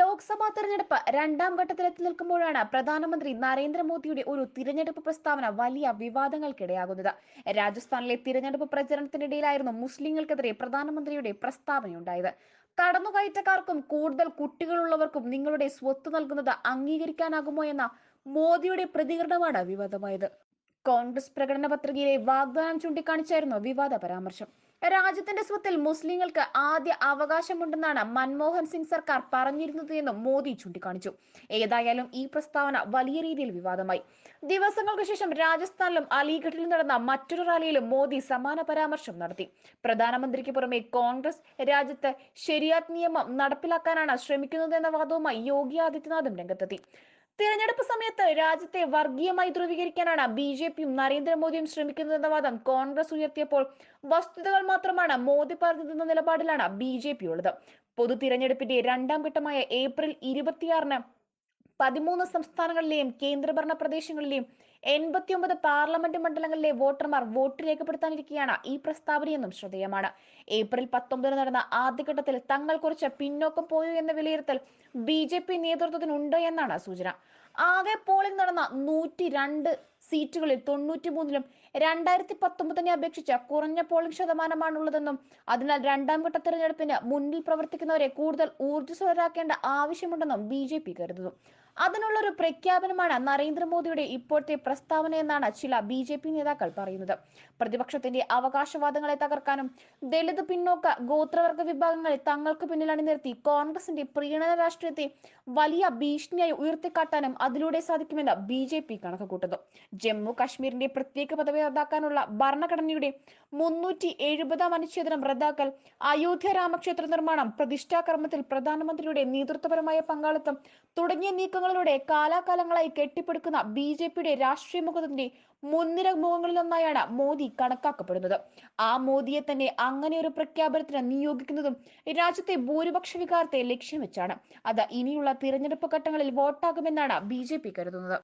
ലോക്സഭാ തെരഞ്ഞെടുപ്പ് രണ്ടാം ഘട്ടത്തിലെത്തി നിൽക്കുമ്പോഴാണ് പ്രധാനമന്ത്രി നരേന്ദ്രമോദിയുടെ ഒരു തിരഞ്ഞെടുപ്പ് പ്രസ്താവന വലിയ വിവാദങ്ങൾക്കിടയാകുന്നത്. രാജസ്ഥാനിലെ തിരഞ്ഞെടുപ്പ് പ്രചരണത്തിനിടയിലായിരുന്നു മുസ്ലിങ്ങൾക്കെതിരെ പ്രധാനമന്ത്രിയുടെ പ്രസ്താവനയുണ്ടായത്. കടന്നുകയറ്റക്കാർക്കും കൂടുതൽ കുട്ടികളുള്ളവർക്കും നിങ്ങളുടെ സ്വത്ത് നൽകുന്നത് അംഗീകരിക്കാനാകുമോ എന്ന മോദിയുടെ പ്രതികരണമാണ് വിവാദമായത്. കോൺഗ്രസ് പ്രകടന പത്രികയിലെ വാഗ്ദാനം ചൂണ്ടിക്കാണിച്ചായിരുന്നു വിവാദ പരാമർശം. രാജ്യത്തിന്റെ സ്വത്തിൽ മുസ്ലിങ്ങൾക്ക് ആദ്യ അവകാശമുണ്ടെന്നാണ് മൻമോഹൻ സിംഗ് സർക്കാർ പറഞ്ഞിരുന്നത് എന്നും മോദി ചൂണ്ടിക്കാണിച്ചു. ഏതായാലും ഈ പ്രസ്താവന വലിയ രീതിയിൽ വിവാദമായി. ദിവസങ്ങൾക്ക് ശേഷം രാജസ്ഥാനിലും അലിഗഡിലും നടന്ന മറ്റൊരു റാലിയിലും മോദി സമാന പരാമർശം നടത്തി. പ്രധാനമന്ത്രിക്ക് പുറമെ കോൺഗ്രസ് രാജ്യത്ത് ശരിയാത് നിയമം നടപ്പിലാക്കാനാണ് ശ്രമിക്കുന്നതെന്ന വാദവുമായി യോഗി ആദിത്യനാഥും രംഗത്തെത്തി. തിരഞ്ഞെടുപ്പ് സമയത്ത് രാജ്യത്തെ വർഗീയമായി ധ്രുവീകരിക്കാനാണ് ബി ജെ പിയും നരേന്ദ്രമോദിയും ശ്രമിക്കുന്നതെന്ന വാദം കോൺഗ്രസ് ഉയർത്തിയപ്പോൾ വസ്തുതകൾ മാത്രമാണ് മോദി പറഞ്ഞതെന്ന നിലപാടിലാണ് ബി ജെ പി ഉള്ളത്. പൊതു തിരഞ്ഞെടുപ്പിന്റെ രണ്ടാം ഘട്ടമായ ഏപ്രിൽ ഇരുപത്തിയാറിന് പതിമൂന്ന് സംസ്ഥാനങ്ങളിലെയും കേന്ദ്രഭരണ പ്രദേശങ്ങളിലെയും എൺപത്തിയൊമ്പത് പാർലമെന്റ് മണ്ഡലങ്ങളിലെ വോട്ടർമാർ വോട്ട് രേഖപ്പെടുത്താനിരിക്കെയാണ് ഈ പ്രസ്താവനയെന്നും ശ്രദ്ധേയമാണ്. ഏപ്രിൽ പത്തൊമ്പതിന് നടന്ന ആദ്യഘട്ടത്തിൽ തങ്ങൾ കുറച്ച് പിന്നോക്കം പോയോ എന്ന വിലയിരുത്തൽ ബി ജെ പി നേതൃത്വത്തിനുണ്ട് എന്നാണ് സൂചന. ആകെ പോളിംഗ് നടന്ന നൂറ്റി രണ്ട് സീറ്റുകളിൽ തൊണ്ണൂറ്റി മൂന്നിലും രണ്ടായിരത്തി പത്തൊമ്പതിനെ അപേക്ഷിച്ച് കുറഞ്ഞ പോളിംഗ് ശതമാനമാണുള്ളതെന്നും അതിനാൽ രണ്ടാം ഘട്ട തെരഞ്ഞെടുപ്പിന് മുന്നിൽ പ്രവർത്തിക്കുന്നവരെ കൂടുതൽ ഊർജസ്വലരാക്കേണ്ട ആവശ്യമുണ്ടെന്നും ബി ജെ പി കരുതുന്നു. അതിനുള്ള ഒരു പ്രഖ്യാപനമാണ് നരേന്ദ്രമോദിയുടെ ഇപ്പോഴത്തെ പ്രസ്താവന എന്നാണ് ചില ബി ജെ പി നേതാക്കൾ പറയുന്നത്. പ്രതിപക്ഷത്തിന്റെ അവകാശവാദങ്ങളെ തകർക്കാനും ദളിത് പിന്നോക്ക ഗോത്രവർഗ വിഭാഗങ്ങളെ തങ്ങൾക്ക് പിന്നിൽ അണിനിർത്തി കോൺഗ്രസിന്റെ പ്രീണന രാഷ്ട്രീയത്തെ വലിയ ഭീഷണിയായി ഉയർത്തിക്കാട്ടാനും അതിലൂടെ സാധിക്കുമെന്ന് ബി ജെ പി കണക്ക് കൂട്ടുന്നു ജമ്മു കാശ്മീരിന്റെ പ്രത്യേക പദവി റദ്ദാക്കാനുള്ള ഭരണഘടനയുടെ മുന്നൂറ്റി എഴുപതാം അനുച്ഛേദനം റദ്ദാക്കൽ അയോധ്യ രാമക്ഷേത്ര നിർമ്മാണം പ്രതിഷ്ഠാകർമ്മത്തിൽ പ്രധാനമന്ത്രിയുടെ നേതൃത്വപരമായ പങ്കാളിത്തം തുടങ്ങിയ നീക്കങ്ങളിലൂടെ കാലാകാലങ്ങളായി കെട്ടിപ്പടുക്കുന്ന ബി ജെ പിയുടെ രാഷ്ട്രീയ മുഖത്തിന്റെ മുൻനിര മുഖങ്ങളിലൊന്നായാണ് മോദി കണക്കാക്കപ്പെടുന്നത്. ആ മോദിയെ തന്നെ അങ്ങനെ ഒരു പ്രഖ്യാപനത്തിന് നിയോഗിക്കുന്നതും രാജ്യത്തെ ഭൂരിപക്ഷ വികാരത്തെ ലക്ഷ്യം വെച്ചാണ്. അത് ഇനിയുള്ള തിരഞ്ഞെടുപ്പ് ഘട്ടങ്ങളിൽ വോട്ടാകുമെന്നാണ് ബി കരുതുന്നത്.